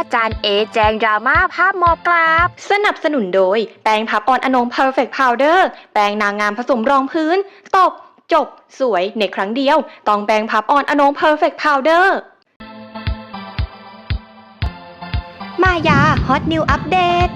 อาจารย์เอแจงดราม่าภาพหมอบกราบ สนับสนุนโดย แปรงพับออนอนง Perfect Powder แปรงนางงามผสมรองพื้นตบจบ สวยในครั้งเดียว ต้องแปรงพับออนอนง Perfect Powder มายาฮอตนิวอัปเดต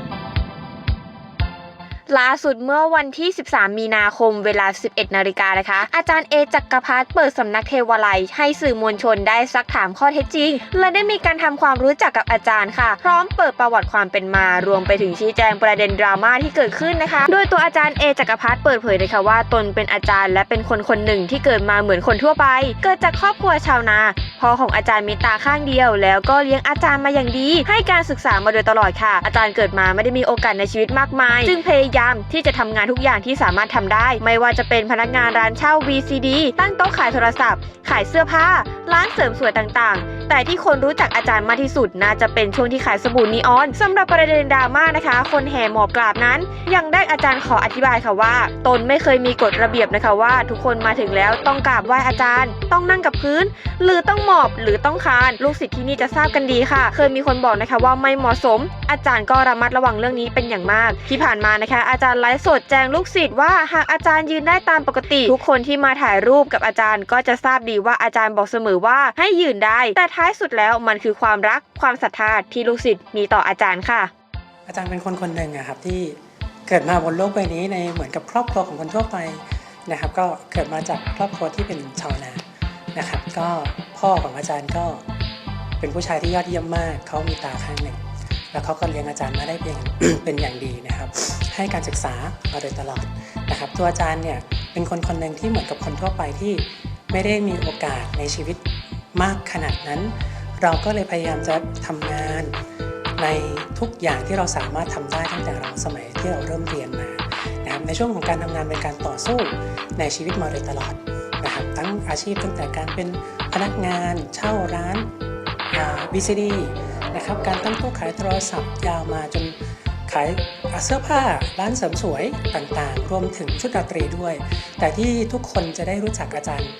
ล่าสุดเมื่อวันที่ 13 มีนาคมเวลา 11 นาฬิกานะคะ อาจารย์เอจักรพัฒน์เปิดสำนักเทวาลัยให้สื่อมวลชนได้ซักถามข้อเท็จจริง และได้มีการทำความรู้จักกับอาจารย์ค่ะ พร้อมเปิดประวัติความเป็นมา รวมไปถึงชี้แจงประเด็นดราม่าที่เกิดขึ้นนะคะ โดยตัวอาจารย์เอจักรพัฒน์เปิดเผยเลยค่ะว่าตนเป็นอาจารย์และเป็นคนคนหนึ่งที่เกิดมาเหมือนคนทั่วไป เกิดจากครอบครัวชาวนาพ่อของอาจารย์มีตาข้างเดียว แล้วก็เลี้ยงอาจารย์มาอย่างดี ให้การศึกษามาโดยตลอดค่ะ อาจารย์เกิดมาไม่ได้มีโอกาสในชีวิตมากมาย จึงพยายามที่จะทำงานทุกอย่างที่สามารถทำได้ ไม่ว่าจะเป็นพนักงานร้านเช่า VCD ตั้งโต๊ะขายโทรศัพท์ ขายเสื้อผ้า ร้านเสริมสวยต่างๆ แต่ที่คนรู้จักอาจารย์มากที่สุดน่าจะเป็นช่วงที่ขายสบู่นีออนสำหรับประเด็นดราม่านะคะ คนแห่หมอบกราบนั้น ยังได้อาจารย์ขออธิบายค่ะว่า ตนไม่เคยมีกฎระเบียบนะคะว่า ทุกคนมาถึงแล้วต้องกราบไหว้อาจารย์ ต้องนั่งกับพื้น หรือต้องหมอบหรือต้องคานลูกศิษย์ที่นี่จะทราบกันดีค่ะ เคยมีคนบอกนะคะว่าไม่เหมาะสม อาจารย์ก็ระมัดระวังเรื่องนี้เป็นอย่างมาก ที่ผ่านมานะคะอาจารย์ไลฟ์สดแจ้งลูกศิษย์ว่าหากอาจารย์ยืนได้ตามปกติ ทุกคนที่มาถ่ายรูปกับอาจารย์ก็จะทราบดีว่าอาจารย์บอกเสมอว่าให้ยืนได้ แต่ท้ายสุดแล้วมันคือความรักความศรัทธาที่ลูกศิษย์มีต่ออาจารย์ค่ะ อาจารย์เป็นคนคนหนึ่งอะครับที่เกิดมาบนโลกใบนี้ในเหมือนกับครอบครัวของคนทั่วไปนะครับ ก็เกิดมาจากครอบครัวที่เป็นชาวนานะครับ ก็พ่อของอาจารย์ก็เป็นผู้ชายที่ยอดเยี่ยมมากเขามีตาข้างหนึ่ง แล้วเขาก็เลี้ยงอาจารย์มาได้เป็นเป็นอย่างดีนะครับ ให้การศึกษามาโดยตลอดนะครับ ตัวอาจารย์เนี่ยเป็นคนคนหนึ่งที่เหมือนกับคนทั่วไปที่ไม่ได้มีโอกาสในชีวิตมากขนาดนั้น เราก็เลยพยายามจะทำงานในทุกอย่างที่เราสามารถทำได้ตั้งแต่เราสมัยที่เราเริ่มเรียนมานะครับในช่วงของการทำงานเป็นการต่อสู้ในชีวิตมาโดยตลอดนะครับทั้งอาชีพตั้งแต่การเป็นพนักงานเช่าร้านบีซีดี นะครับ การตั้งตู้ขายโทรศัพท์ยาวมาจนขายเสื้อผ้าร้านเสริมสวยต่างๆ รวมถึงชุดราตรีด้วย แต่ที่ทุกคนจะได้รู้จักอาจารย์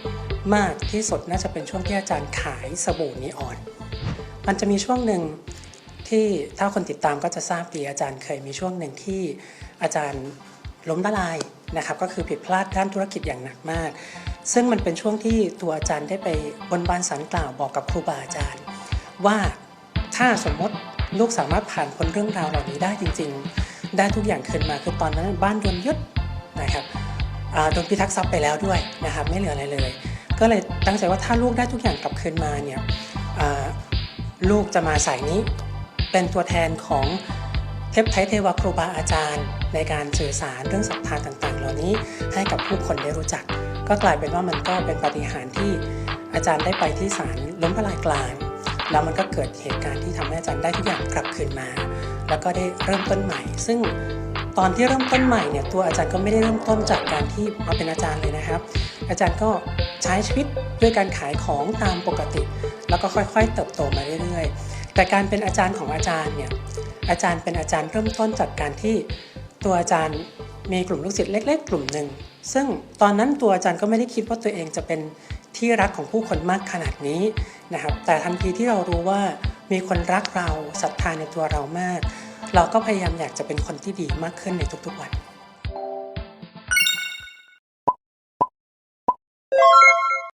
มากที่สุดน่าจะเป็นช่วงที่อาจารย์ขายสบู่นีออน มันจะมีช่วงหนึ่งที่ถ้าคนติดตามก็จะทราบดีอาจารย์เคยมีช่วงหนึ่งที่อาจารย์ล้มละลายนะครับก็คือผิดพลาดด้านธุรกิจอย่างหนักมาก ซึ่งมันเป็นช่วงที่ตัวอาจารย์ได้ไปบนบานสันกล่าวบอกกับครูบาอาจารย์ ว่า ถ้าสมมติลูกสามารถผ่านพ้นเรื่องราวเหล่านี้ได้จริง ๆ ได้ทุกอย่างคืนมาคือตอนนั้นบ้านโดนยึดนะครับโดนพิทักษ์ทรัพย์ไปแล้วด้วยนะครับไม่เหลืออะไรเลย ก็เลยตั้งใจว่าถ้าลูกได้ทุกอย่างกลับคืนมาเนี่ยลูกจะมาสายนี้เป็นตัวแทนของเทพไทยเทวครูบาอาจารย์ ในการสื่อสารเรื่องศรัทธาต่างๆ เหล่านี้ให้กับผู้คนได้รู้จัก ก็กลายเป็นว่ามันก็เป็นปฏิหารที่อาจารย์ได้ไปที่ศาลล้มพระลายกลาง แล้วมันก็เกิดเหตุการณ์ที่ทำให้อาจารย์ได้ทุกอย่างกลับคืนมา แล้วก็ได้เริ่มต้นใหม่ ซึ่งตอนที่เริ่มต้นใหม่เนี่ยตัวอาจารย์ก็ไม่ได้เริ่มต้นจากการที่มาเป็นอาจารย์เลยนะครับ อาจารย์ก็ใช้ชีวิตด้วยการขายของตามปกติ แล้วก็ค่อยๆ เติบโตมาเรื่อยๆ แต่การเป็นอาจารย์ของอาจารย์เนี่ยอาจารย์เป็นอาจารย์เริ่มต้นจากการที่ตัวอาจารย์มีกลุ่มลูกศิษย์เล็ก ๆ กลุ่มหนึ่งซึ่งตอนนั้นตัวอาจารย์ก็ไม่ได้คิดว่าตัวเองจะเป็น ที่รักของผู้คนมากขนาดนี้นะครับ แต่ทันทีที่เรารู้ว่ามีคนรักเราศรัทธาในตัวเรามาก เราก็พยายามอยากจะเป็นคนที่ดีมากขึ้นในทุกๆวัน